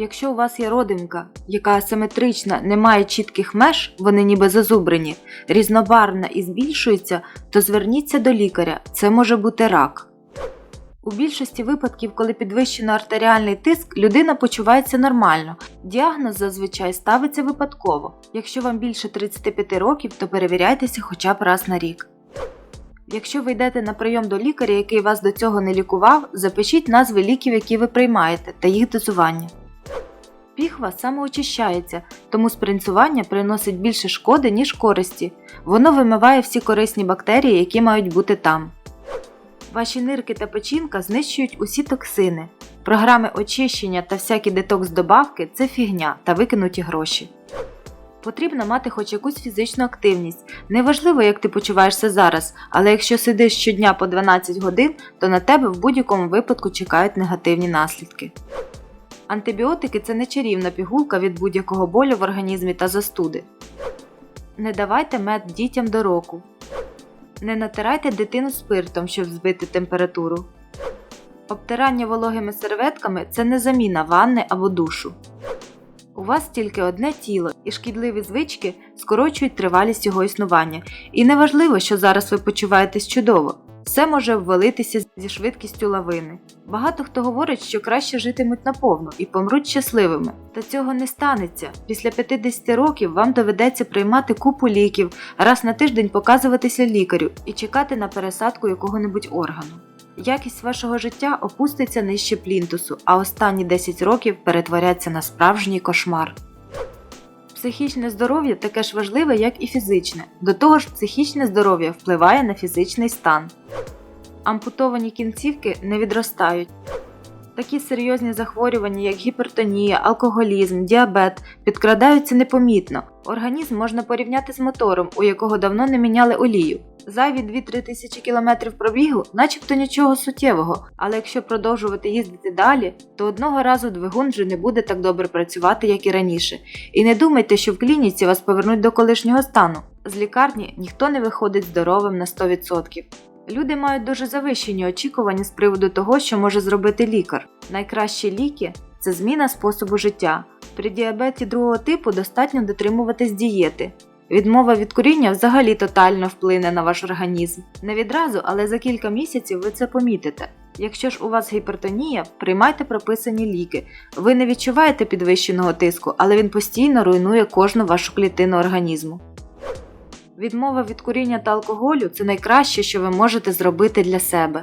Якщо у вас є родинка, яка асиметрична, не має чітких меж, вони ніби зазубрені, різнобарвна і збільшується, то зверніться до лікаря. Це може бути рак. У більшості випадків, коли підвищено артеріальний тиск, людина почувається нормально. Діагноз зазвичай ставиться випадково. Якщо вам більше 35 років, то перевіряйтеся хоча б раз на рік. Якщо ви йдете на прийом до лікаря, який вас до цього не лікував, запишіть назви ліків, які ви приймаєте, та їх дозування. Піхва самоочищається, тому спринцювання приносить більше шкоди, ніж користі. Воно вимиває всі корисні бактерії, які мають бути там. Ваші нирки та печінка знищують усі токсини. Програми очищення та всякі детокс-добавки це фігня та викинуті гроші. Потрібно мати хоч якусь фізичну активність. Неважливо, як ти почуваєшся зараз, але якщо сидиш щодня по 12 годин, то на тебе в будь-якому випадку чекають негативні наслідки. Антибіотики це не чарівна пігулка від будь-якого болю в організмі та застуди. Не давайте мед дітям до року. Не натирайте дитину спиртом, щоб збити температуру. Обтирання вологими серветками це не заміна ванни або душу. У вас тільки одне тіло, і шкідливі звички скорочують тривалість його існування. І неважливо, що зараз ви почуваєтесь чудово. Все може обвалитися зі швидкістю лавини. Багато хто говорить, що краще житимуть наповну і помруть щасливими. Та цього не станеться. Після 50 років вам доведеться приймати купу ліків, раз на тиждень показуватися лікарю і чекати на пересадку якого-небудь органу. Якість вашого життя опуститься нижче плінтусу, а останні 10 років перетворяться на справжній кошмар. Психічне здоров'я таке ж важливе, як і фізичне. До того ж, психічне здоров'я впливає на фізичний стан. Ампутовані кінцівки не відростають. Такі серйозні захворювання, як гіпертонія, алкоголізм, діабет, підкрадаються непомітно. Організм можна порівняти з мотором, у якого давно не міняли олію. Зайві 2-3 тисячі кілометрів пробігу, начебто нічого суттєвого, але якщо продовжувати їздити далі, то одного разу двигун вже не буде так добре працювати, як і раніше. І не думайте, що в клініці вас повернуть до колишнього стану. З лікарні ніхто не виходить здоровим на 100%. Люди мають дуже завищені очікування з приводу того, що може зробити лікар. Найкращі ліки це зміна способу життя. При діабеті другого типу достатньо дотримуватись дієти. Відмова від куріння взагалі тотально вплине на ваш організм. Не відразу, але за кілька місяців ви це помітите. Якщо ж у вас гіпертонія, приймайте прописані ліки. Ви не відчуваєте підвищеного тиску, але він постійно руйнує кожну вашу клітину організму. Відмова від куріння та алкоголю це найкраще, що ви можете зробити для себе.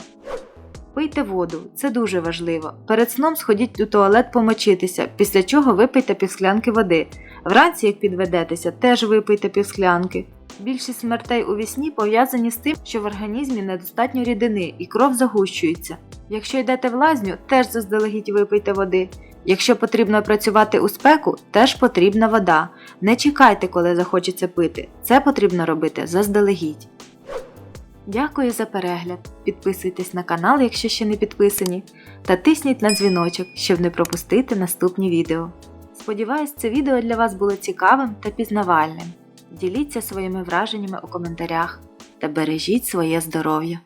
Пийте воду, це дуже важливо. Перед сном сходіть у туалет помочитися, після чого випийте півсклянки води. Вранці, як підведетеся, теж випийте півсклянки. Більшість смертей у вісні пов'язані з тим, що в організмі недостатньо рідини і кров загущується. Якщо йдете в лазню, теж заздалегідь випийте води. Якщо потрібно працювати у спеку, теж потрібна вода. Не чекайте, коли захочеться пити. Це потрібно робити заздалегідь. Дякую за перегляд. Підписуйтесь на канал, якщо ще не підписані, та тисніть на дзвіночок, щоб не пропустити наступні відео. Сподіваюсь, це відео для вас було цікавим та пізнавальним. Діліться своїми враженнями у коментарях та бережіть своє здоров'я.